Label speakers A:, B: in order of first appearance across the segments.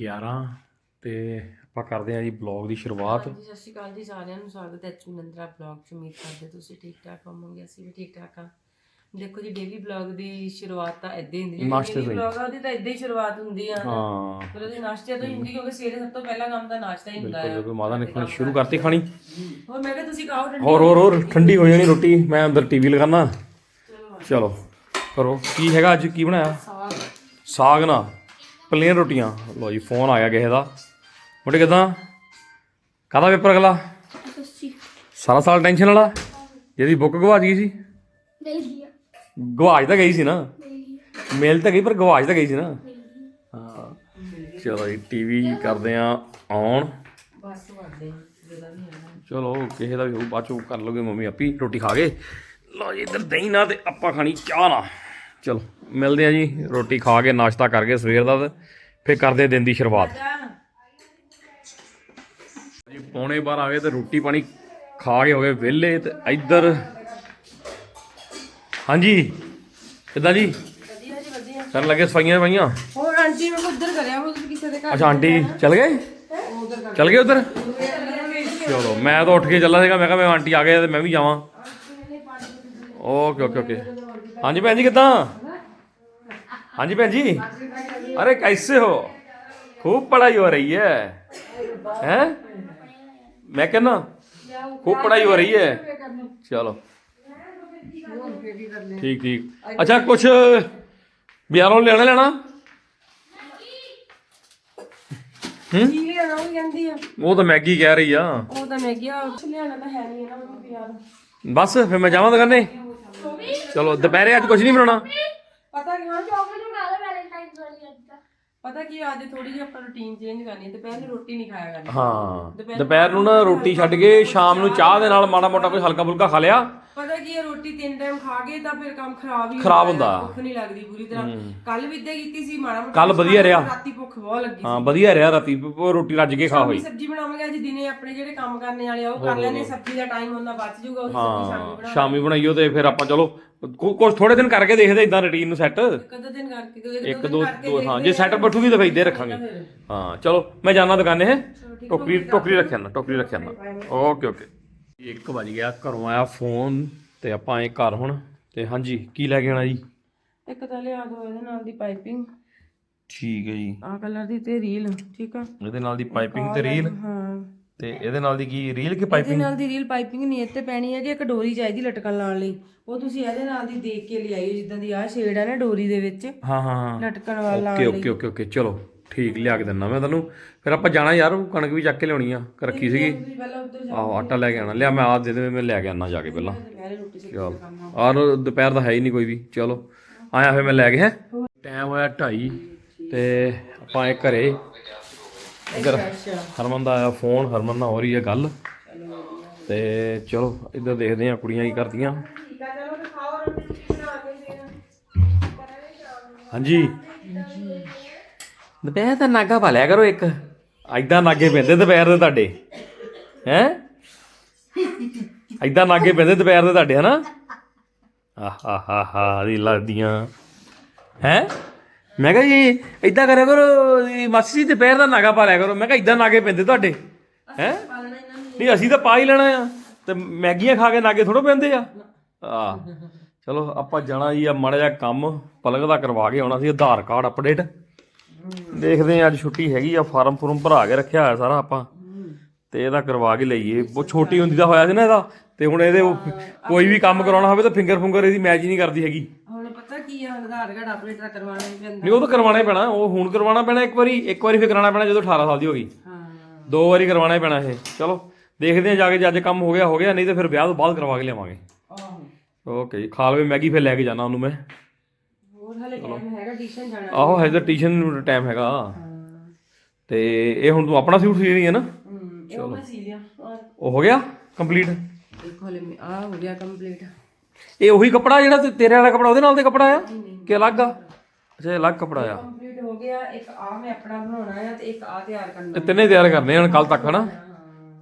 A: 11 ਤੇ ਆਪਾਂ ਕਰਦੇ ਹਾਂ ਜੀ ਬਲੌਗ ਦੀ ਸ਼ੁਰੂਆਤ।
B: ਹਾਂਜੀ ਸਤਿ ਸ਼੍ਰੀ ਅਕਾਲ ਜੀ ਸਾਰਿਆਂ ਨੂੰ ਸਵਾਗਤ ਹੈ ਐਚਪੀ ਨੰਦਰਾ ਬਲੌਗ ਚ। ਉਮੀਦ ਕਰਦੇ ਤੁਸੀਂ ਠੀਕ ਠਾਕ ਹੋਵੋਗੇ ਅਸੀਂ ਵੀ ਠੀਕ ਠਾਕ ਆ ਦੇਖੋ ਜੀ ਡੇਲੀ ਬਲੌਗ ਦੀ ਸ਼ੁਰੂਆਤ ਤਾਂ ਏਦਾਂ ਹੀ ਹੁੰਦੀ ਹੈ।
A: ਨਾਸ਼ਤੇ
B: ਡੇਲੀ
A: ਤੋਂ ਹੀ।
B: ਬਲੌਗਾਂ ਦੀ ਤਾਂ ਏਦਾਂ ਹੀ ਸ਼ੁਰੂਆਤ ਹੁੰਦੀ ਆ।
A: ਹਾਂ।
B: ਫਿਰ ਉਹਦੇ ਨਾਸ਼ਤੇ ਤੋਂ ਹੀ ਹੁੰਦੀ ਕਿਉਂਕਿ ਸਵੇਰੇ ਸਭ ਤੋਂ ਪਹਿਲਾ ਕੰਮ ਤਾਂ ਨਾਸ਼ਤਾ ਹੀ ਹੁੰਦਾ
A: ਬਿਲਕੁਲ ਜਦੋਂ ਮਾਤਾ ਨੇ ਖਾਣੀ ਸ਼ੁਰੂ ਕਰਤੀ ਖਾਣੀ।
B: ਹੋਰ ਮੈਂ ਕਿਹਾ ਤੁਸੀਂ ਖਾਓ ਠੰਡੀ
A: ਹੋਰ ਹੋਰ ਹੋਰ ਠੰਡੀ ਹੋ ਜਾਣੀ ਰੋਟੀ। ਮੈਂ ਅੰਦਰ ਟੀਵੀ ਲਗਾਣਾ ਚਲੋ ਕਰੋ। ਕੀ ਹੈਗਾ ਅੱਜ? ਕੀ ਬਣਾਇਆ?
B: ਸਾਗ।
A: ਸਾਗ ਨਾ। ਪਲੇਨ ਰੋਟੀਆਂ ਲੋ ਜੀ ਫੋਨ ਆ ਗਿਆ ਕਿਸੇ ਦਾ। ਮੁੰਡੇ ਕਿਦਾਂ? ਕਾਹਦਾ ਪੇਪਰ ਅਗਲਾ? ਸਾਰਾ ਸਾਲ ਟੈਨਸ਼ਨ ਵਾਲਾ? ਜਿਹਦੀ ਬੁੱਕ ਗਵਾਚ ਗਈ ਸੀ? ਗਵਾਚ ਤਾਂ ਗਈ ਸੀ ਨਾ? ਮੇਲ ਤਾਂ ਗਈ ਪਰ ਗਵਾਚ ਤਾਂ ਗਈ ਸੀ ਨਾ? ਹਾਂ। ਚਲੋ ਜੀ ਟੀਵੀ ਕਰਦੇ ਆ ਆਨ
B: ਬਸ ਵੜਦੇ ਜਿਹਦਾ ਵੀ ਹੈ
A: ਚਲੋ ਕਿਸੇ ਦਾ ਵੀ ਹੋਊ ਬਾਅਦ ਚੋਂ ਕਰ ਲੋਗੇ ਮੰਮੀ ਆਪੀ ਰੋਟੀ ਖਾ ਕੇ। ਲਓ ਜੀ ਇੱਧਰ ਦਹੀਂ ਨਾ ਤੇ ਆਪਾਂ ਖਾਣੀ ਚਾਹ ਨਾ ਚਲੋ। ਮਿਲਦੇ ਆ ਜੀ ਰੋਟੀ ਖਾ ਕੇ ਨਾਸ਼ਤਾ ਕਰਕੇ ਸਵੇਰ ਦਾ ਫਿਰ ਕਰਦੇ ਦਿਨ ਦੀ ਸ਼ੁਰੂਆਤ। ਜੀ ਪੌਣੇ ਬਾਰ ਆ ਗਏ ਤੇ ਰੋਟੀ ਪਾਣੀ ਖਾ ਕੇ ਹੋ ਗਏ ਵਿਹਲੇ ਤੇ ਇੱਧਰ ਹਾਂਜੀ ਕਿੱਦਾਂ ਜੀ?
B: ਵਧੀਆ ਜੀ ਵਧੀਆ।
A: ਕਰਨ ਲੱਗੇ ਸਫਾਈਆਂ ਪਈਆਂ
B: ਹੋਰ ਆਂਟੀ ਮੈਂ ਉੱਧਰ ਕਰਿਆ ਉਹ ਕਿਸੇ ਦੇ ਘਰ
A: ਅੱਛਾ ਆਂਟੀ ਚਲ ਗਏ? ਚਲ ਗਏ ਉਧਰ? ਚਲੋ ਮੈਂ ਤਾਂ ਉੱਠ ਕੇ ਚੱਲਾ ਸੀਗਾ ਮੈਂ ਕਿਹਾ ਮੈਂ ਆਂਟੀ ਆ ਗਏ ਤੇ ਮੈਂ ਵੀ ਜਾਵਾਂ। Okay okay okay. ਹਾਂਜੀ ਭੈਣ ਜੀ ਕਿੱਦਾਂ? ਹਾਂਜੀ ਭੈਣ ਜੀ अरे कैसे हो खूब पढ़ाई हो रही है हैं मैं कहना खूब पढ़ाई हो रही है चलो ठीक ठीक अच्छा कुछ बाजारों लेना लेना
B: ਕੀ ਲਿਆਣਾ ਉਹ ਕਹਿੰਦੀ ਆ
A: ਉਹ ਤਾਂ ਮੈਗੀ ਕਹਿ ਰਹੀ ਆ
B: ਉਹ ਤਾਂ ਮੈਂ ਗਿਆ ਉੱਥੇ ਲਿਆਣਾ ਤਾਂ ਹੈ ਨਹੀਂ ਨਾ ਉਹ ਵੀ ਯਾਰ
A: ਬਸ ਫਿਰ ਮੈਂ ਜਾਵਾਂ ਦੁਕਾਨੇ ਚਲੋ ਦੁਪਹਿਰੇ ਅੱਜ ਕੁਝ ਨਹੀਂ ਬਣਾਉਣਾ
B: ਪਤਾ ਕਿ ਹਾਂ ਚਾਕਲੇਟ ਬਣਾ ਲੈ ਵੈਲੈਂਟਾਈਨਸ ਵਾਲੀ ਅੱਜ ਪਤਾ ਕੀ ਅੱਜ ਥੋੜੀ ਜਿਹੀ ਆਪਾਂ ਰੁਟੀਨ ਚੇਂਜ ਕਰਨੀ ਹੈ ਦੁਪਹਿਰ ਨੂੰ ਰੋਟੀ ਨਹੀਂ ਖਾਇਆ ਕਰਨੀ।
A: ਹਾਂ ਦੁਪਹਿਰ ਨੂੰ ਨਾ ਰੋਟੀ ਛੱਡ ਕੇ ਸ਼ਾਮ ਨੂੰ ਚਾਹ ਦੇ ਨਾਲ ਮਾੜਾ ਮੋਟਾ ਕੋਈ ਹਲਕਾ ਫੁਲਕਾ ਖਾ ਲਿਆ।
B: ਪਤਾ ਕੀ ਹੈ ਰੋਟੀ ਤਿੰਨ ਟਾਈਮ ਖਾ ਕੇ ਤਾਂ ਫਿਰ ਕੰਮ ਖਰਾਬ ਹੀ
A: ਖਰਾਬ
B: ਹੈ,
A: ਹੁੰਦਾ।
B: ਭੁੱਖ ਨਹੀਂ ਲੱਗਦੀ ਪੂਰੀ ਤਰ੍ਹਾਂ। ਕੱਲ ਵੀ ਇਦਾਂ ਕੀਤੀ ਸੀ ਮਾੜਾ ਮੋਟਾ
A: ਕੱਲ੍ਹ ਵਧੀਆ ਰਿਹਾ।
B: ਰਾਤੀ ਭੁੱਖ ਬਹੁਤ ਲੱਗੀ
A: ਹਾਂ ਵਧੀਆ ਰਿਹਾ ਰਾਤੀ ਉਹ ਰੋਟੀ ਰੱਜ ਕੇ ਖਾ ਹੋਈ।
B: ਸਬਜ਼ੀ ਬਣਾਵਾਂਗੇ ਅੱਜ ਦਿਨੇ ਆਪਣੇ ਜਿਹੜੇ ਕੰਮ ਕਰਨੇ ਵਾਲੇ ਆ ਉਹ ਕਰ ਲੈਣੇ ਸਬਜ਼ੀ ਦਾ ਟਾਈਮ ਉਹਨਾਂ ਬਚ ਜਾਊਗਾ ਉਹੀ ਸਬਜ਼ੀ ਸ਼ਾਮੀ ਬਣਾ
A: ਸ਼ਾਮੀ ਬਣਾਈਓ ਤੇ ਫਿਰ ਆਪਾਂ ਚਲੋ ਕੁਝ ਥੋੜੇ ਦਿਨ ਕਰਕੇ ਦੇਖਦੇ ਇਦਾਂ ਰੁਟੀਨ ਨੂੰ ਸੈੱਟ
B: ਕਦੋਂ ਦਿਨ ਕਰਕੇ
A: ਇੱਕ ਦੋ ਦੋ ਹਾਂ ਜੇ ਸੈਟ ਬੈਠੂਗੀ ਤਾਂ ਫਿਰ ਇੱਦੇ ਰੱਖਾਂਗੇ। ਹਾਂ ਚਲੋ ਮੈਂ ਜਾਣਾ ਦੁਕਾਨੇ ਹੈ ਟੋਕਰੀ ਟੋਕਰੀ ਰੱਖਿਆ ਨਾ ਟੋਕਰੀ ਰੱਖਿਆ ਨਾ। Okay okay. 1 ਵਜ ਗਿਆ ਘਰੋਂ ਆਇਆ ਫੋਨ ਤੇ ਆਪਾਂ ਆਏ ਘਰ ਹੁਣ। ਤੇ ਹਾਂਜੀ ਕੀ ਲੈ ਕੇ ਆਣਾ ਜੀ?
B: ਇੱਕ ਤਾਂ ਲਿਆ ਦੋ ਇਹਦੇ ਨਾਲ ਦੀ ਪਾਈਪਿੰਗ
A: ਠੀਕ ਹੈ ਜੀ।
B: ਆ ਕਲਰ ਦੀ ਤੇ ਰੀਲ ਠੀਕ ਆ?
A: ਇਹਦੇ ਨਾਲ ਦੀ ਪਾਈਪਿੰਗ ਤੇ ਰੀਲ
B: ਹਾਂ।
A: ਤੇ ਇਹਦੇ ਨਾਲ ਦੀ ਕੀ ਰੀਲ ਕਿ
B: ਇਹਦੇ
A: ਪਾਈਪਿੰਗ
B: ਨਾਲ ਦੀ ਰੀਲ ਪਾਈਪਿੰਗ ਨਹੀਂ ਇੱਥੇ ਪੈਣੀ ਹੈ ਜੀ ਇੱਕ ਡੋਰੀ ਚਾਹੀਦੀ ਲਟਕਣ ਲਾਉਣ ਲਈ। ਉਹ ਤੁਸੀਂ ਇਹਦੇ ਨਾਲ ਦੀ ਦੇਖ ਕੇ ਲਿਆਇਓ ਜਿੱਦਾਂ ਦੀ ਆਹ ਸ਼ੇਡ ਹੈ ਨਾ ਡੋਰੀ ਦੇ ਵਿੱਚ।
A: ਹਾਂ ਹਾਂ ਹਾਂ।
B: ਲਟਕਣ ਵਾਲਾ
A: ਓਕੇ ਓਕੇ ਓਕੇ ਓਕੇ ਚਲੋ। ਠੀਕ ਲਿਆ ਕੇ ਦਿੰਦਾ ਮੈਂ ਤੁਹਾਨੂੰ ਫਿਰ ਆਪਾਂ ਜਾਣਾ ਯਾਰ ਉਹ ਕਣਕ ਵੀ ਚੱਕ ਕੇ ਲਿਆਉਣੀ ਆ ਕਿ ਰੱਖੀ ਸੀਗੀ?
B: ਤੁਸੀਂ ਪਹਿਲਾਂ ਉੱਧਰ ਜਾ
A: ਆਹੋ ਆਟਾ ਲੈ ਕੇ ਆਣਾ ਲਿਆ ਮੈਂ ਆ ਦੇ ਦੇ ਮੈਂ ਲੈ ਕੇ ਆਣਾ ਜਾ ਕੇ ਪਹਿਲਾਂ।
B: ਦੁਪਹਿਰੇ ਰੋਟੀ
A: ਚਲ। ਔਰ ਦੁਪਹਿਰ ਦਾ ਹੈ ਹੀ ਨਹੀਂ ਕੋਈ ਵੀ। ਚਲੋ ਆਇਆ ਫਿਰ ਮੈਂ ਲੈ ਕੇ ਹੈ? ਟਾਈਮ ਹੋਇਆ 2:30 ਤੇ ਆਪਾਂ ਇਹ ਘਰੇ। ਇੱਧਰ ਹਰਮਨ ਦਾ ਆਇਆ ਫੋਨ ਹਰਮਨ ਨਾਲ ਹੋ ਰਹੀ ਹੈ ਗੱਲ। ਤੇ ਚਲੋ ਇੱਧਰ ਦੇਖਦੇ ਆ ਕੁੜੀਆਂ ਕੀ ਕਰਦੀਆਂ।
B: ਠੀਕ ਆ ਚਲੋ ਫਿਰ ਖਾਓ ਰੋਟੀ ਬਣਾ ਕੇ ਫਿਰ।
A: ਹਾਂਜੀ। ਦੁਪਹਿਰ ਦਾ ਨਾਗਾ ਪਾ ਲਿਆ ਕਰੋ ਇੱਕ। ਐਦਾਂ ਨਾਗੇ ਪੈਂਦੇ ਦੁਪਹਿਰ ਦੇ ਤੁਹਾਡੇ। ਹੈ? ਐਦਾਂ ਨਾਗੇ ਪੈਂਦੇ ਦੁਪਹਿਰ ਦੇ ਤੁਹਾਡੇ, ਹਨਾ? ਆਹਾ ਹਾ ਹਾ ਦੀ ਲੱਗਦੀਆਂ ਹੈ? ਮੈਂ ਕਿਹਾ ਜੀ, ਐਦਾਂ ਕਰਿਆ ਕਰੋ ਮਾਸੀ ਜੀ, ਦੁਪਹਿਰ ਦਾ ਨਾਗਾ ਪਾ ਲਿਆ ਕਰੋ। ਮੈਂ ਕਿਹਾ ਐਦਾਂ ਨਾਗੇ ਪੈਂਦੇ ਤੁਹਾਡੇ। ਹੈ? ਨਹੀਂ, ਅਸੀਂ ਤਾਂ ਪਾ ਹੀ ਲੈਣਾ ਆ। ਤੇ ਮੈਗੀਆਂ ਖਾ ਕੇ ਨਾਗੇ ਥੋੜੋ ਪੈਂਦੇ ਆ। ਆ ਚਲੋ, ਆਪਾਂ ਜਾਣਾ ਜੀ ਆ ਮਾੜਾ ਜਿਹਾ ਕੰਮ ਪਲਕ ਦਾ ਕਰਵਾ ਕੇ ਆਉਣਾ ਸੀ, ਆਧਾਰ ਕਾਰਡ ਅਪਡੇਟ। ਦੇਖਦੇ ਆ ਅੱਜ ਛੁੱਟੀ ਹੈਗੀ ਆ ਫਾਰਮ ਫੁਰਮ ਭਰਾ ਕੇ ਰੱਖਿਆ ਹੋਇਆ ਸਾਰਾ ਆਪਾਂ। ਤੇ ਇਹਦਾ ਕਰਵਾ ਕੇ ਲਈਏ। ਬਹੁਤ ਛੋਟੀ ਹੁੰਦੀ ਦਾ ਹੋਇਆ ਸੀ ਨਾ ਇਹਦਾ। ਤੇ ਹੁਣ ਇਹਦੇ ਕੋਈ ਵੀ ਕੰਮ ਕਰਾਉਣਾ ਹੋਵੇ ਤਾਂ ਫਿੰਗਰ ਫੁੰਗਰ ਇਹਦੀ ਮੈਚ ਹੀ ਨਹੀਂ ਕਰਦੀ ਹੈਗੀ।
B: ਹੁਣ ਪਤਾ ਕੀ ਆ ਆਧਾਰ ਕਾਰਡ ਅਪਡੇਟ ਕਰਵਾਉਣਾ ਹੀ ਪੈਂਦਾ।
A: ਨਹੀਂ ਉਹ ਤਾਂ ਕਰਵਾਉਣਾ ਹੀ ਪੈਣਾ। ਉਹ ਹੁਣ ਕਰਵਾਉਣਾ ਪੈਣਾ ਇੱਕ ਵਾਰੀ ਇੱਕ ਵਾਰੀ ਫਿਰ ਕਰਾਉਣਾ ਪੈਣਾ ਜਦੋਂ 18 ਸਾਲ ਦੀ ਹੋ ਗਈ।
B: ਹਾਂ।
A: ਦੋ ਵਾਰੀ ਕਰਵਾਉਣਾ ਹੀ ਪੈਣਾ ਇਹ। ਚਲੋ ਦੇਖਦੇ ਆ ਜਾ ਕੇ ਜੇ ਅੱਜ ਕੰਮ ਹੋ ਗਿਆ ਹੋ ਗਿਆ। ਨਹੀਂ ਤੇ ਫਿਰ ਵਿਆਹ ਤੋਂ ਬਾਅਦ ਕਰਵਾ ਕੇ ਲਿਆਵਾਂਗੇ।
B: ਆਹੋ।
A: ਓਕੇ ਜੀ ਖਾ ਲਵੇ ਮੈਗੀ ਫਿਰ ਲੈ ਕੇ ਜਾਣਾ ਉਹਨੂੰ ਮੈਂ।
B: ਹੋਰ ਹਲੇ ਟਾਈਮ ਹੈਗਾ ਟਿਊਸ਼ਨ ਜਾਣਾ
A: ਆਹੋ ਹਜੇ ਟਿਊਸ਼ਨ ਨੂੰ ਟਾਈਮ ਹੈਗਾ। ਤੇ ਇਹ ਹੁਣ ਤੂੰ ਆਪਣਾ ਸੂਟ ਸੀ ਰਹੀ ਹੈ ਨਾ?
B: ਹੂੰ ਇਹ ਮੈਂ ਸੀ ਲਿਆ। ਔਰ
A: ਉਹ ਹੋ ਗਿਆ ਕੰਪਲੀਟ
B: ਦੇਖੋ ਹਲੇ ਮੈਂ ਆ ਹੋ ਗਿਆ ਕੰਪਲੀਟ
A: ਇਹ ਉਹੀ ਕੱਪੜਾ ਜਿਹੜਾ ਤੇ- ਤੇਰੇ ਵਾਲਾ ਕੱਪੜਾ ਉਹਦੇ ਨਾਲ ਦੇ ਕੱਪੜਾ ਆ? ਕਿ ਅਲੱਗ ਆ? ਅੱਛਾ ਇਹ ਅਲੱਗ ਕੱਪੜਾ ਆ।
B: ਕੰਪਲੀਟ ਹੋ ਗਿਆ। ਇੱਕ ਆ ਮੈਂ ਆਪਣਾ ਬਣਾਉਣਾ ਆ ਤੇ ਇੱਕ ਆ ਤਿਆਰ ਕਰਨਾ।
A: ਇਹ ਤਿੰਨੇ ਤਿਆਰ ਕਰਨੇ ਆ ਹੁਣ ਕੱਲ ਤੱਕ ਹਨਾ?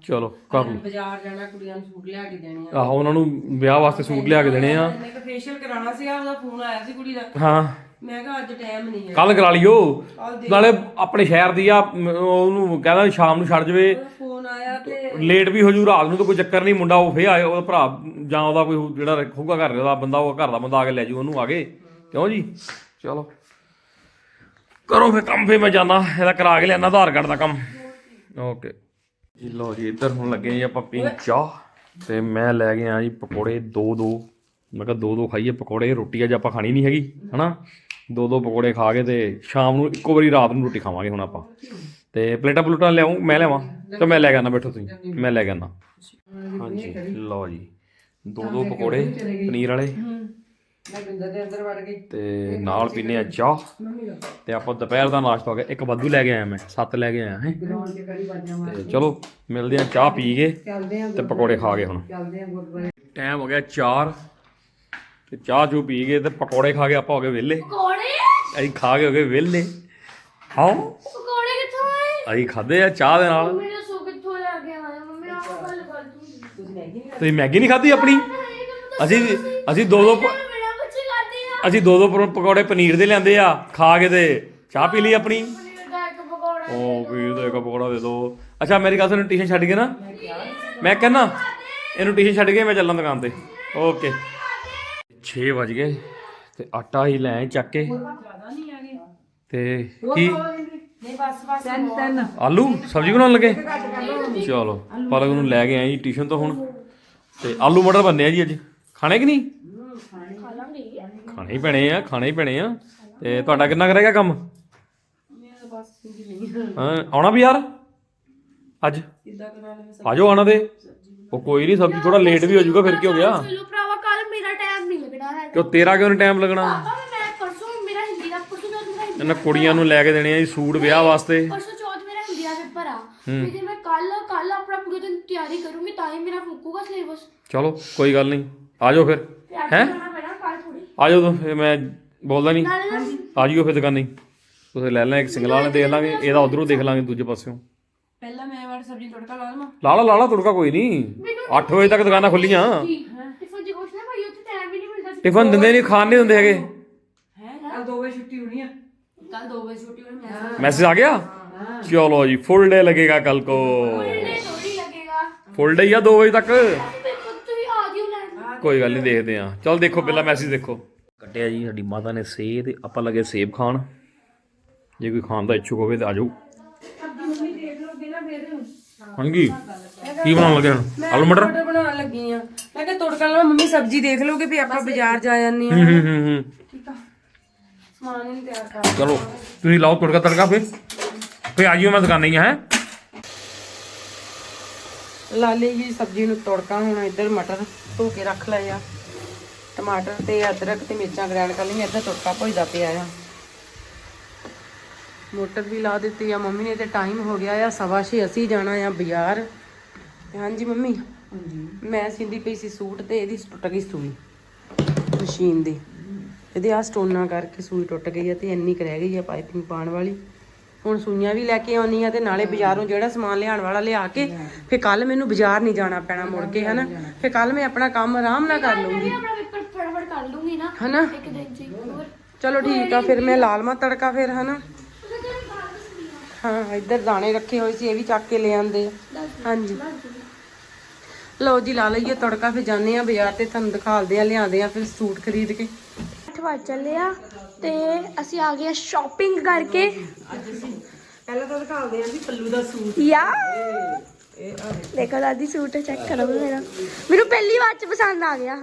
A: ਚਲੋ ਕਰ ਲਓ
B: ਬਾਜ਼ਾਰ ਜਾਣਾ ਕੁੜੀਆਂ ਨੂੰ ਸੂਟ ਲਿਆ ਕੇ ਦੇਣੇ ਆ।
A: ਆਹੋ ਉਹਨਾਂ ਨੂੰ ਵਿਆਹ ਵਾਸਤੇ ਸੂਟ ਲਿਆ ਕੇ ਦੇਣੇ ਆ।
B: ਇੱਕ ਫੇਸ਼ੀਅਲ ਕਰਾਉਣਾ ਸੀਗਾ ਉਹਦਾ ਫੋਨ ਆਇਆ ਸੀ ਕੁੜੀ ਦਾ।
A: ਹਾਂ।
B: ਮੈਂ ਕਿਹਾ ਅੱਜ ਟਾਈਮ ਨਹੀਂ ਹੈ
A: ਕੱਲ ਕਰਾ ਲਿਓ। ਨਾਲੇ ਆਪਣੇ ਸ਼ਹਿਰ ਦੀ ਆ ਮ, ਉਹਨੂੰ ਕਹਿੰਦਾ ਸ਼ਾਮ ਨੂੰ ਛੱਡ ਜਵੇ।
B: ਫੋਨ ਆਇਆ ਤੇ
A: ਲੇਟ ਵੀ ਹੋ ਜੂ ਰਾਤ ਨੂੰ ਤਾਂ ਕੋਈ ਚੱਕਰ ਨਹੀਂ ਮੁੰਡਾ ਉਹ ਫੇ ਆਏ ਉਹਦਾ ਭਰਾ ਜਾਂ ਉਹਦਾ ਕੋਈ ਜਿਹੜਾ ਹੋਊਗਾ ਘਰ ਦਾ ਬੰਦਾ ਉਹ ਘਰ ਦਾ ਬੰਦਾ ਆ ਕੇ ਲੈ ਜੂ ਉਹਨੂੰ ਆ ਕੇ ਕਿਉਂ ਜੀ? ਚਲੋ। ਕਰੋ ਫੇ ਕੰਮ ਫੇ ਮੈਂ ਜਾਣਾ ਇਹਦਾ ਕਰਾ ਕੇ ਲਿਆਣਾ ਆਧਾਰ ਕਾਰਡ ਦਾ ਕੰਮ। ਓਕੇ। ਜੀ ਲੋ ਜੀ, ਇੱਧਰ ਹੁਣ ਲੱਗੇ ਜੀ ਆਪਾਂ ਪੀਣ ਚਾਹ ਤੇ ਮੈਂ ਲੈ ਗਿਆ ਜੀ ਪਕੌੜੇ ਦੋ ਦੋ। ਮੈਂ ਕਿਹਾ ਦੋ ਦੋ ਖਾਈਏ ਪਕੌੜੇ, ਰੋਟੀ ਅੱਜ ਆਪਾਂ ਖਾਣੀ ਨਹੀਂ ਹੈਗੀ, ਹਨਾ? ਦੋ ਦੋ ਪਕੌੜੇ ਖਾ ਕੇ ਤੇ ਸ਼ਾਮ ਨੂੰ ਇੱਕੋ ਵਾਰੀ ਰਾਤ ਨੂੰ ਰੋਟੀ ਖਾਵਾਂਗੇ ਹੁਣ ਆਪਾਂ। ਤੇ ਪਲੇਟਾਂ ਪਲੂਟਾਂ ਲਿਆਉਂ, ਮੈਂ ਲਿਆਵਾਂ? ਤੇ ਮੈਂ ਲੈ ਕੇ ਆਣਾ ਬੈਠੋ ਤੁਸੀਂ। ਮੈਂ ਲੈ ਕੇ ਆਣਾ ਹਾਂਜੀ, ਲਓ ਜੀ, ਦੋ ਦੋ ਪਕੌੜੇ, ਪਨੀਰ ਵਾਲੇ।
B: ਮੈਂ ਬਿੰਦਰ ਦੇ ਅੰਦਰ ਵੜ ਗਈ।
A: ਤੇ ਨਾਲ ਪੀਨੇ ਆ ਚਾਹ। ਤੇ ਆਪਾਂ ਦੁਪਹਿਰ ਦਾ ਨਾਸ਼ਤਾ ਹੋ ਗਿਆ। ਇੱਕ ਵਾਧੂ ਲੈ ਕੇ ਆਇਆ ਮੈਂ ਸੱਤ ਲੈ ਕੇ ਆਇਆ ਹੈ। ਤੇ ਚਲੋ ਮਿਲਦੇ ਆ ਚਾਹ ਪੀ ਕੇ
B: ਚੱਲਦੇ ਆ
A: ਤੇ ਪਕੌੜੇ ਖਾ ਕੇ ਹੁਣ।
B: ਚੱਲਦੇ ਆ ਗੁਰਦੁਆਰੇ।
A: ਟਾਈਮ ਹੋ ਗਿਆ 4 ਤੇ ਚਾਹ ਚੂ ਪੀ ਕੇ ਤੇ ਪਕੌੜੇ ਖਾ ਕੇ ਆਪਾਂ ਹੋ ਗਏ ਵਿਹਲੇ।
C: ਪਕੌੜੇ?
A: ਅਸੀਂ ਖਾ ਕੇ ਹੋ ਗਏ ਵਿਹਲੇ। ਹਾਂ?
C: ਪਕੌੜੇ ਕਿੱਥੋਂ ਆਏ?
A: ਅਸੀਂ ਖਾਦੇ ਆ ਚਾਹ ਦੇ ਨਾਲ।
C: ਮੇਰੇ ਸੋ ਕਿੱਥੋਂ ਲੈ ਕੇ ਆਇਆ ਮੰਮੀ ਆਹ ਗੱਲ ਕਰ ਤੂੰ
B: ਤੁਸੀਂ ਮੈਗੀ ਨਹੀਂ
A: ਤੁਸੀਂ ਮੈਗੀ ਨਹੀਂ ਖਾਧੀ ਆਪਣੀ? ਅਸੀਂ ਅਸੀਂ ਦੋ ਦੋ ਪ-
C: ਮੇਰਾ ਬੱਚੇ ਕਰਦੇ ਆ
A: ਅਸੀਂ ਦੋ ਦੋ ਪ- ਪਕੌੜੇ ਪਨੀਰ ਦੇ ਲਿਆਂਦੇ ਆ, ਖਾ ਕੇ ਤੇ ਚਾਹ ਪੀ ਲਈ ਆਪਣੀ।
C: ਪਨੀਰ ਦਾ ਇੱਕ ਪਕੌੜਾ
A: ਉਹ ਵੀ ਤਾਂ ਇੱਕ ਪਕੌੜਾ ਦੇ ਦੋ। ਅੱਛਾ, ਮੇਰੀ ਗੱਲ ਸੁਣ, ਟਿਊਸ਼ਨ ਛੱਡ ਕੇ ਨਾ? ਮੈਂ ਕਹਿੰਦਾ, ਇਹਨੂੰ ਟਿਊਸ਼ਨ ਛੱਡ ਕੇ ਮੈਂ ਚੱਲਾਂ ਦੁਕਾਨ ਤੇ। ਓਕੇ। 6 ਵਜ ਗਏ, ਤੇ ਆਟਾ ਹੀ ਲੈ ਆਏ ਚੱਕ ਕੇ। ਤੇ ਕੀ?
B: ਤਿੰਨ ਤਿੰਨ
A: ਆਲੂ? ਸਬਜ਼ੀ ਬਣਾਉਣ ਲੱਗੇ? ਚਲੋ, ਪਲਕ ਨੂੰ ਲੈ ਕੇ ਆਏ ਜੀ ਟਿਊਸ਼ਨ ਤੋਂ ਹੁਣ। ਤੇ ਆਲੂ ਮਟਰ ਬੰਨੇ ਆ ਜੀ ਅੱਜ। ਖਾਣੇ ਕਿ ਨਹੀਂ? ਖਾਣੇ ਹੀ ਪੈਣੇ ਆ ਖਾਣੇ ਹੀ ਪੈਣੇ ਆ। ਤੇ ਤੁਹਾਡਾ ਕਿੰਨਾ ਕੁ ਰਹਿ ਗਿਆ ਕੰਮ?
B: ਮੈਂ ਬਸ ਨਹੀਂ
A: ਹਾਂ ਆਉਣਾ ਵੀ ਯਾਰ ਅੱਜ?
B: ਕਿੱਦਾਂ ਕਰਾ ਲਵਾਂ
A: ਆਜੋ ਆਣਾ ਦੇ ਉਹ ਕੋਈ ਨਹੀਂ ਸਬਜ਼ੀ ਥੋੜਾ ਲੇਟ ਵੀ ਹੋ ਜਾਊਗਾ ਫਿਰ ਕੀ ਹੋ ਗਿਆ?
C: ਚਲੋ ਭਰਾਵਾ ਕੱਲ ਮੇਰਾ ਟਾਈਮ ਨਹੀਂ ਲੱਗਣਾ ਹੈ
A: ਕਿਉਂ ਤੇਰਾ ਕਿਉਂ ਨਹੀਂ ਟਾਈਮ ਲੱਗਣਾ?
C: ਪਾਪਾ ਮੈਂ ਪਰਸੋਂ ਮੇਰਾ ਹਿੰਦੀ ਦਾ ਪਰਸੋਂ ਚੌਥ ਮੇਰਾ ਹਿੰਦੀ
A: ਇਹਨਾਂ ਕੁੜੀਆਂ ਨੂੰ ਲੈ ਕੇ ਦੇਣੇ ਆ ਜੀ ਸੂਟ ਵਿਆਹ ਵਾਸਤੇ।
C: ਪਰਸੋਂ ਚੌਥ ਮੇਰਾ ਹਿੰਦੀ ਦਾ ਪੇਪਰ ਆ। ਜੇ ਮੈਂ ਕੱਲ ਕੱਲ ਆਪਣਾ ਪੂਰੇ ਦਿਨ ਤਿਆਰੀ ਕਰੂੰਗੀ ਤਾਂ ਹੀ ਮੇਰਾ ਫੁੱਕੂਗਾ ਸਿਲੇਬਸ
A: ਚਲੋ ਕੋਈ ਗੱਲ ਨਹੀਂ ਆਜੋ ਫਿਰ।
C: ਹੈ?
A: ਆਜੋ ਤਾਂ ਫਿਰ ਮੈਂ ਬੋਲਦਾ ਨਹੀਂ ਆ ਜਿਓ ਫਿਰ ਦੁਕਾਨੇ। ਤੁਸੀਂ ਲੈ ਲੈਣਾ ਇੱਕ ਸਿੰਗਲ ਵਾਲੇ ਦੇਖ ਲਾਂਗੇ ਇਹਦਾ ਉਧਰੋਂ ਦੇਖ ਲਾਂਗੇ ਦੂਜੇ ਪਾਸਿਓਂ।
B: ਪਹਿਲਾਂ ਮੈਂ ਵਾਰ ਸਬਜ਼ੀ ਤੜਕਾ ਲਾ ਲਵਾਂ
A: ਲਾ ਲਾ ਲਾ ਲਾ ਤੁੜਕਾ ਕੋਈ ਨਹੀਂ 8 ਵਜੇ ਤੱਕ ਦੁਕਾਨਾਂ ਖੁੱਲੀਆਂ।
C: ਟਿਫਨ ਜੀ ਕੁਛ ਨਾ ਭਾਈ ਉੱਥੇ ਟਾਈਮ ਨਹੀਂ ਮਿਲਦਾ
A: ਟਿਫਨ ਦਿੰਦੇ ਨਹੀਂ ਖਾਣ ਨਹੀਂ ਦਿੰਦੇ ਹੈਗੇ।
B: ਹੈ? ਕੱਲ 2 ਵਜੇ ਛੁੱਟੀ ਹੋਣੀ ਆ। ਕੱਲ 2 ਵਜੇ ਛੁੱਟੀ ਹੋਣੀ ਮੈਂ
A: ਮੈਸੇਜ ਆ ਗਿਆ? ਚਲੋ ਜੀ ਫੁੱਲ ਡੇ ਲੱਗੇਗਾ ਕੱਲ ਕੋ।
C: ਨੇ ਥੋੜੀ ਲੱਗੇਗਾ।
A: ਫੁੱਲ ਡੇ ਹੀ ਆ 2 ਵਜੇ ਤੱਕ। ਕੋਈ ਗੱਲ ਨਹੀਂ ਦੇਖਦੇ ਆ ਚਲ ਦੇਖੋ ਪਹਿਲਾਂ ਮੈਸੇਜ ਦੇਖੋ। ਕੱਟਿਆ ਜੀ ਸਾਡੀ ਮਾਤਾ ਨੇ ਸੇਬ ਤੇ ਆਪਾਂ ਲੱਗੇ ਸੇਬ ਖਾਣ। ਜੇ ਕੋਈ ਖਾਣ ਦਾ ਇੱਛੁਕ ਹੋਵੇ ਤਾਂ ਆ ਜਾਓ। ਹਾਂਜੀ ਕੀ ਬਣਾਉਣ ਲੱਗੇ ਹੁਣ? ਆਲੂ ਮਟਰ?
B: ਬਣਾਉਣ ਲੱਗੀ ਆ ਮੈਂ ਕਿਹਾ ਤੜਕਾ ਲਾ ਮੰਮੀ ਸਬਜ਼ੀ ਦੇਖ ਲੋਗੇ ਵੀ ਆਪਾਂ ਬਾਜ਼ਾਰ ਜਾ ਜਾਂਦੇ ਆ
A: ਹੂੰ ਹੂੰ ਹੂੰ ਹੂੰ।
B: ਠੀਕ ਆ। ਸਮਾਨ ਹੀ ਤਿਆਰ ਕਰ
A: ਚਲੋ ਤੁਸੀਂ ਲਾਓ ਤੜਕਾ ਤੜਕਾ ਫੇ ਆ ਜਿਓ ਮੈਂ ਦੁਕਾਨੇ ਹੀ ਹੈ।
B: ਲਾ ਲਈ ਜੀ ਸਬਜ਼ੀ ਨੂੰ ਤੜਕਾ ਹੁਣ ਇੱਧਰ ਮਟਰ ਧੋ ਕੇ ਰੱਖ ਲਏ ਆ। ਟਮਾਟਰ ਤੇ ਅਦਰਕ ਤੇ ਮਿਰਚਾਂ ਗ੍ਰੈਂਡ ਕਰ ਲਈਆਂ ਇੱਧਰ ਤੜਕਾ ਭੁਜਦਾ ਪਿਆ ਆ। ਮੋਟਰ ਵੀ ਲਾ ਦਿੱਤੀ ਆ ਮੰਮੀ ਨੇ ਤੇ ਟਾਈਮ ਹੋ ਗਿਆ ਆ ਸਵਾ ਛੇ ਅਸੀਂ ਜਾਣਾ ਆ ਬਾਜ਼ਾਰ। ਹਾਂਜੀ ਮੰਮੀ? ਹਾਂਜੀ। ਮੈਂ ਸਿੰਦੀ ਪਈ ਸੀ ਸੂਟ ਤੇ ਇਹਦੀ ਟੁੱਟ ਗਈ ਸੂਈ ਮਸ਼ੀਨ ਦੀ। ਇਹਦੇ ਆ ਸਟੋਨਾਂ ਕਰਕੇ ਸੂਈ ਟੁੱਟ ਗਈ ਆ ਤੇ ਇੰਨੀ ਕੁ ਰਹਿ ਗਈ ਆ ਪਾਈਪਿੰਗ ਪਾਉਣ ਵਾਲੀ। ਹੁਣ ਸੂਈਆਂ ਵੀ ਲੈ ਕੇ ਆਉਣੀ ਆ ਤੇ ਨਾਲੇ ਬਾਜ਼ਾਰੋਂ ਜਿਹੜਾ ਸਮਾਨ ਲਿਆਉਣ ਵਾਲਾ ਲਿਆ ਕੇ ਫੇ ਕੱਲ ਮੈਨੂੰ ਬਾਜ਼ਾਰ ਨਹੀਂ ਜਾਣਾ ਪੈਣਾ ਮੁੜ ਕੇ ਹਨਾ? ਫੇ ਕੱਲ ਮੈਂ ਆਪਣਾ ਕੰਮ ਆਰਾਮ ਨਾਲ ਕਰ ਲੂੰਗੀ
C: ਆਪਣਾ ਪੇਪਰ ਫਟਾਫਟ ਕਰ ਲੂੰਗੀ ਨਾ
B: ਹਨਾ?
C: ਇੱਕ ਦਿਨ ਚ ਹੀ। ਹੋਰ।
B: ਚਲੋ ਠੀਕ ਆ ਫਿਰ ਮੈਂ ਲਾਲ ਮਾ ਤੜਕਾ ਫਿਰ ਹਨਾ? ਹਾਂ ਇੱਧਰ ਦਾਣੇ ਰੱਖੇ ਹੋਏ ਸੀ ਇਹ ਵੀ ਚੱਕ ਕੇ ਲੈ ਆਂਦੇ ਹਾਂਜੀ। ਲਓ ਜੀ ਲਾ ਲਈਏ ਤੜਕਾ ਫਿਰ ਜਾਂਦੇ ਆ ਬਾਜ਼ਾਰ ਤੇ ਤੁਹਾਨੂੰ ਦਿਖਾਲਦੇ ਆ ਲਿਆਂਦੇ ਆ ਫਿਰ ਸੂਟ ਖਰੀਦ ਕੇ।
C: ਅੱਠ ਵੱਜ ਚੱਲੇ ਆ। ਤੇ ਅਸੀਂ ਆ ਗਏ ਸ਼ਾਪਿੰਗ ਕਰਕੇ।
B: ਪਹਿਲਾਂ ਤਾਂ ਦਿਖਾਲਦੇ ਆ ਜੀ ਪੱਲੂ ਦਾ ਸੂਟ।
C: ਯਾ! ਦੇਖੋ ਦਾਦੀ ਸੂਟ ਚੈੱਕ ਕਰੋ ਮੇਰਾ। ਮੈਨੂੰ ਪਹਿਲੀ ਵਾਰ ਚ ਪਸੰਦ ਆ ਗਿਆ।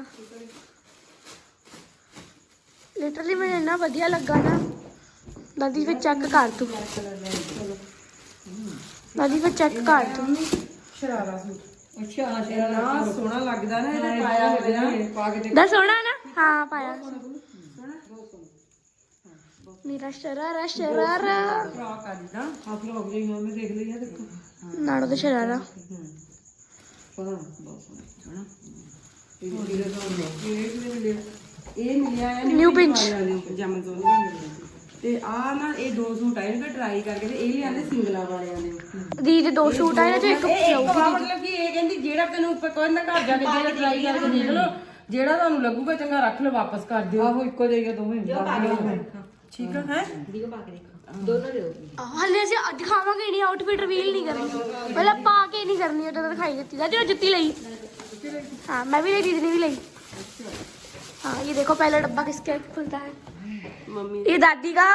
C: ਲਿਟਰਲੀ ਮੈਨੂੰ ਇੰਨਾ ਵਧੀਆ ਲੱਗਾ ਨਾ। ਦਾਦੀ ਫਿਰ ਚੈੱਕ ਕਰ ਤੂੰ। ਦਾਦੀ ਫਿਰ ਚੈੱਕ ਕਰ ਤੂੰ।
B: ਸ਼ਰਾਰਾ ਸੂਟ। ਅੱਛਾ ਸੋਹਣਾ ਲੱਗਦਾ ਨਾ ਇਹਨੇ ਪਾਇਆ ਹੋਇਆ ਪਾ ਕੇ
C: ਦਾ ਸੋਹਣਾ ਨਾ? ਹਾਂ ਪਾਇਆ। ਮੇਰਾ ਸ਼ਰਾਰਾ ਸ਼ਰਾਰਾ
B: ਫਰਾਕ ਆ ਜੀ ਨਾ ਆ ਫਰਾਕ ਜਿਹੀ ਮੈਂ ਦੇਖ ਲਈ ਆ ਦੇਖੋ।
C: ਨਾੜੋ ਦਾ ਸ਼ਰਾਰਾ
B: ਬਹੁਤ ਸੋਹਣਾ ਇਹ ਜਿਹੜੇ ਤੋਂ ਇਹ ਕਿਹਦੇ ਮਿਲਿਆ। ਇਹ ਮਿਲਿਆ ਆ। ਪਜਾਮਾ ਮਿਲਿਆ ਤੇ ਨਾ ਇਹ ਦੋ ਸੂਟ ਆਏ ਨੇ ਟਰਾਈ ਕਰਕੇ ਤੇ ਇਹ ਲਿਆਂਦੇ ਸਿੰਗਲਾ ਵਾਲਿਆਂ ਨੇ।
C: ਦੀ ਦੇ ਦੋ ਸੂਟ ਆਏ ਨੇ ਤੇ ਇੱਕ
B: ਵਾ ਮਤਲਬ ਕਿ ਇਹ ਕਹਿੰਦੀ ਜਿਹੜਾ ਤੈਨੂੰ ਉੱਪਰ ਕੋਈ ਨਾ ਘਰ ਜਾ ਕੇ ਜਿਹੜਾ ਟਰਾਈ ਕਰਕੇ ਦੇਖ ਲਓ ਜਿਹੜਾ ਤੁਹਾਨੂੰ ਲੱਗੂਗਾ ਚੰਗਾ ਰੱਖ ਲਓ ਵਾਪਸ ਕਰ ਦਿਓ। ਆਹੋ ਇੱਕੋ ਜਿਹਾ ਦੋਵੇਂ। ठीक है दीको
C: पा के देखो। दोनों ले लो हल्ले से दिखावांगे नहीं आउटफिट रिवील नहीं करनी। मतलब पा के नहीं करनी उधर दिखाई देती। दादी और जुत्ती ली हाँ मैं भी ले दीदी ने भी ली हाँ ये देखो पहला डब्बा किसके खुलता है।
B: मम्मी
C: ये दादी का।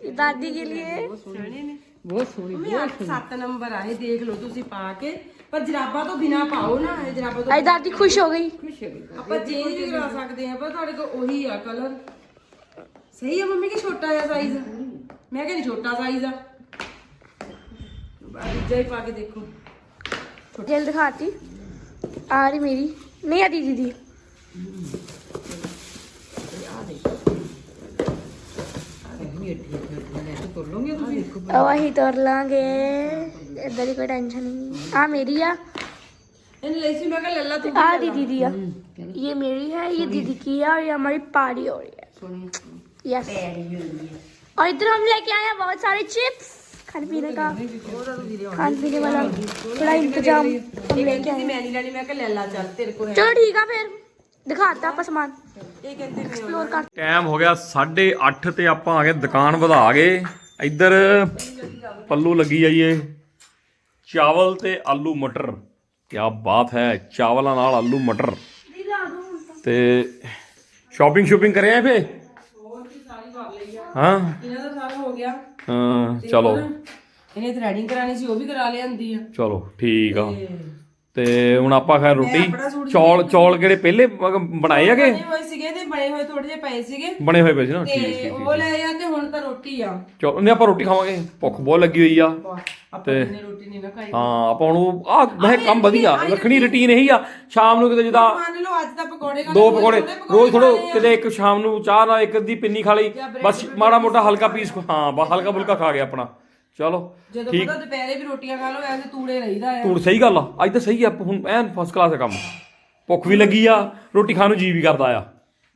C: ये दादी के लिए।
B: बहुत सोनी बहुत सोनी सात नंबर आए देख लो तुम पा के। ਪਰ ਜਰਾਬਾਂ ਤੋਂ ਬਿਨਾ ਪਾਓ ਨਾ ਇਹ ਜਰਾਬਾਂ ਤੋਂ
C: ਅੱਜ ਦਾਦੀ ਖੁਸ਼ ਹੋ ਗਈ।
B: ਆਪਾਂ ਚੇਂਜ ਵੀ ਕਰਾ ਸਕਦੇ ਆ ਪਰ ਤੁਹਾਡੇ ਕੋਲ ਉਹੀ ਆ ਕਲਰ ਸਹੀ ਆ ਮੰਮੀ ਕਿ ਛੋਟਾ ਜਿਹਾ ਸਾਈਜ਼ ਮੈਂ ਕਹਿੰਦੀ ਛੋਟਾ ਸਾਈਜ਼ ਆ। ਦੂਜਾ ਹੀ ਪਾ ਕੇ ਦੇਖੋ।
C: ਜਲ ਦਿਖਾਤੀ। ਆ ਰਹੀ ਮੇਰੀ। ਨਹੀਂ ਆ ਦੀਦੀ दीदी वही तोड़ लांगे इधर ही कोई टेंशन नहीं आ मेरी आ
B: ਇਹਨੇ ਲਈ ਸੀ ਮੈਂ ਕਿਹਾ ਲੱਲਾ ਤੂੰ
C: आ दीदी दी आ ये मेरी है ये दीदी की है और ये हमारी पार्टी हो रही है यस और इधर हम लेके आए हैं बहुत सारे चिप्स खाने पीने का खाने पीने वाला थोड़ा इंतजाम हम लेके आए हैं।
B: ਮੈਂ ਨਹੀਂ ਲੈਣੀ ਮੈਂ ਕਿਹਾ ਲੱਲਾ ਚੱਲ ਤੇਰੇ ਕੋਲ ਹੈ
C: चलो ठीक है फिर दिखाते हैं आपका सामान
A: ਟਾਈਮ ਹੋ ਗਿਆ 8:30 ਤੇ ਆਪਾਂ ਆ ਗਏ ਦੁਕਾਨ ਵਧਾ ਗਏ। ਇੱਧਰ ਪੱਲੂ ਲੱਗੀ ਜਾਈਏ ਚਾਵਲ ਤੇ ਆਲੂ ਮਟਰ। ਕੀ ਬਾਤ ਹੈ ਚਾਵਲਾਂ ਨਾਲ ਆਲੂ ਮਟਰ। ਤੇ ਸ਼ਾਪਿੰਗ ਸ਼ੂਪਿੰਗ ਕਰਿਆ ਫੇ? ਹਾਂ।
B: ਇਹਨਾਂ ਹਾਂ
A: ਚਲੋ।
B: ਇਹਨੇ ਥ੍ਰੈਡਿੰਗ ਕਰਾਣੀ ਸੀ ਉਹ ਵੀ ਕਰਾ ਲਿਆਂਦੀ ਆ।
A: ਚਲੋ ਠੀਕ ਆ। ਤੇ ਹੁਣ ਆਪਾਂ ਖਾ ਰੋਟੀ ਚੌਲ ਚੌਲ ਕਿਹੜੇ ਪਹਿਲੇ ਬਣਾਏ ਹੈਗੇ?
B: ਬਣੇ ਹੋਏ ਸੀਗੇ ਤੇ ਬਣੇ ਹੋਏ ਥੋੜੇ ਜਿਹੇ ਪਏ ਸੀਗੇ।
A: ਬਣੇ ਹੋਏ ਪਏ ਸੀ ਨਾ ਠੀਕ
B: ਤੇ ਉਹ ਲੈ ਆ ਤੇ ਹੁਣ ਤਾਂ ਰੋਟੀ ਆ।
A: ਚਲੋ ਨਹੀਂ ਆਪਾਂ ਰੋਟੀ ਖਾਵਾਂਗੇ। ਭੁੱਖ ਬਹੁਤ ਲੱਗੀ ਹੋਈ ਆ।
B: ਆਪਾਂ ਨੇ ਰੋਟੀ ਨਹੀਂ ਨਾ ਖਾਈ।
A: ਹਾਂ ਆਪਾਂ ਹੁਣ ਆ ਮੈਂ ਕੰਮ ਵਧੀਆ ਰੱਖਣੀ ਰੁਟੀਨ ਇਹੀ ਆ ਸ਼ਾਮ ਨੂੰ ਕਿਤੇ ਜਿੱਦਾਂ
B: ਮੰਨ ਲਓ ਅੱਜ ਤਾਂ ਪਕੌੜੇ ਖਾਣੇ
A: ਦੋ ਪਕੌੜੇ ਰੋਜ਼ ਥੋੜੋ ਕਿਤੇ ਇੱਕ ਸ਼ਾਮ ਨੂੰ ਚਾਹ ਨਾਲ ਇੱਕ ਅੱਧੀ ਪਿੰਨੀ ਖਾ ਲਈ ਬਸ ਮਾੜਾ ਮੋਟਾ ਹਲਕਾ ਪੀਸ ਹਾਂ ਬਸ ਹਲਕਾ ਫੁਲਕਾ ਖਾ ਗਿਆ ਆਪਣਾ। ਚਲੋ
B: ਜਦੋਂ ਪਤਾ ਦੁਪਹਿਰੇ ਵੀ ਰੋਟੀਆਂ ਖਾ ਲਓ ਐਸੇ ਤੂੜੇ ਰਹੀਦਾ ਆ।
A: ਤੂੜ ਸਹੀ ਗੱਲ ਆ ਅੱਜ ਤਾਂ ਸਹੀ ਆ ਹੁਣ ਐਨ ਫਸਟ ਕਲਾਸ ਆ ਕੰਮ। ਭੁੱਖ ਵੀ ਲੱਗੀ ਆ ਰੋਟੀ ਖਾਣ ਨੂੰ ਜੀ ਵੀ ਕਰਦਾ ਆ।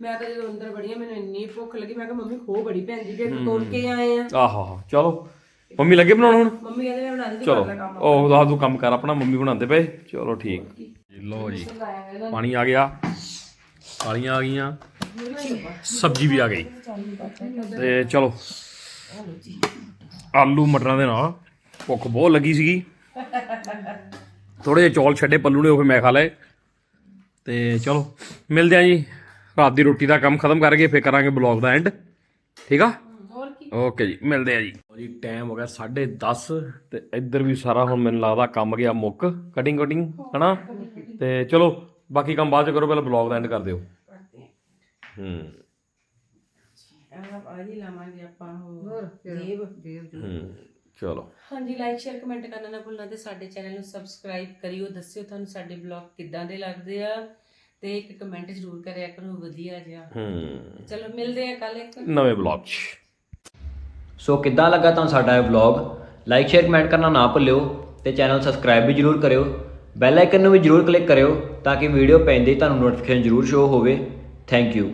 B: ਮੈਂ ਤਾਂ ਜਦੋਂ ਅੰਦਰ ਬੜੀ ਆ ਮੈਨੂੰ ਇੰਨੀ ਭੁੱਖ ਲੱਗੀ ਮੈਂ ਕਿਹਾ ਮੰਮੀ ਖੋ ਬੜੀ ਭੈਣ ਜੀ ਤੋੜ ਕੇ ਆਏ ਆ।
A: ਆਹਾ ਚਲੋ। ਮੰਮੀ ਲੱਗੇ ਬਣਾਉਣ ਹੁਣ?
B: ਮੰਮੀ ਕਹਿੰਦੇ ਮੈਂ ਬਣਾ ਦਿੱਤੀ
A: ਚਲੋ।
B: ਕਰ ਲੈ ਕੰਮ
A: ਉਹ ਦੱਸ ਤੂੰ ਕੰਮ ਕਰ ਆਪਣਾ ਮੰਮੀ ਬਣਾਉਂਦੇ ਪਏ। ਚਲੋ ਠੀਕ। ਜੀ, ਲਓ ਜੀ। ਪਾਣੀ ਆ ਗਿਆ। ਕਾਲੀਆਂ ਆ ਗਈਆਂ। ਸਬਜ਼ੀ ਵੀ ਆ ਗਈ। ਤੇ ਚਲੋ। ਆਲੂ ਮਟਰਾਂ ਦੇ ਨਾਲ। ਭੁੱਖ ਬਹੁਤ ਲੱਗੀ ਸੀਗੀ। ਥੋੜੇ ਜਿਹੇ ਚੌਲ ਛੱਡੇ ਪੱਲੂ ਨੇ, ਉਹ ਫਿਰ ਮੈਂ ਖਾ ਲਏ। ਤੇ ਚਲੋ, ਮਿਲਦੇ ਆ ਜੀ। ਰਾਤ ਦੀ ਰੋਟੀ ਦਾ ਕੰਮ ਖਤਮ ਕਰਕੇ ਫੇਰ ਕਰਾਂਗੇ ਬਲੌਗ ਦਾ ਐਂਡ ਠੀਕ ਆ? ਓਕੇ ਜੀ, ਮਿਲਦੇ ਆ ਜੀ। ਜੀ ਟਾਈਮ ਹੋ ਗਿਆ 10:30 ਤੇ ਇੱਧਰ ਵੀ ਸਾਰਾ ਹੁਣ ਮੈਨੂੰ ਲੱਗਦਾ ਕੰਮ ਗਿਆ ਮੁੱਕ। ਕਟਿੰਗ ਕਟਿੰਗ ਹਨਾ? ਤੇ ਚਲੋ, ਬਾਕੀ ਕੰਮ ਬਾਅਦ ਚ ਕਰੋ, ਪਹਿਲਾਂ ਬਲੌਗ ਦਾ ਐਂਡ ਕਰ ਦਿਓ। ਹੂੰ।
B: ਆ ਜੀ ਲਾਵਾਂਗੇ ਆਪਾਂ ਹੋਰ ਜੇਬ।
A: ਹੂੰ ਚਲੋ।
B: ਹਾਂਜੀ ਲਾਈਕ ਸ਼ੇਅਰ ਕਮੈਂਟ ਕਰਨਾ ਨਾ ਭੁੱਲਣਾ ਤੇ ਸਾਡੇ ਚੈਨਲ ਨੂੰ ਸਬਸਕ੍ਰਾਈਬ ਕਰਿਓ। ਦੱਸਿਓ ਤੁਹਾਨੂੰ ਸਾਡੇ ਬਲੌਗ ਕਿੱਦਾਂ ਦੇ ਲੱਗਦੇ ਆ ਤੇ ਇੱਕ ਕਮੈਂਟ ਜ਼ਰੂਰ ਕਰਿਆ ਕਰੋ ਵਧੀਆ ਜਿਹਾ।
A: ਹੂੰ।
B: ਚਲੋ ਮਿਲਦੇ ਆ ਕੱਲ ਇੱਕ।
A: ਨਵੇਂ ਬਲੌਗ ਚ।
D: ਸੋ ਕਿੱਦਾਂ ਲੱਗਾ ਤੁਹਾਨੂੰ ਸਾਡਾ ਇਹ ਵਲੌਗ ਲਾਈਕ ਸ਼ੇਅਰ ਕਮੈਂਟ ਕਰਨਾ ਨਾ ਭੁੱਲਿਓ ਤੇ ਚੈਨਲ ਸਬਸਕ੍ਰਾਈਬ ਵੀ ਜਰੂਰ ਕਰਿਓ। ਬੈਲ ਆਈਕਨ ਨੂੰ ਵੀ ਜਰੂਰ ਕਲਿੱਕ ਕਰਿਓ ਤਾਂ ਕਿ ਵੀਡੀਓ ਪੈਂਦੇ ਹੀ ਤੁਹਾਨੂੰ ਨੋਟੀਫਿਕੇਸ਼ਨ ਜਰੂਰ ਸ਼ੋ ਹੋਵੇ। Thank you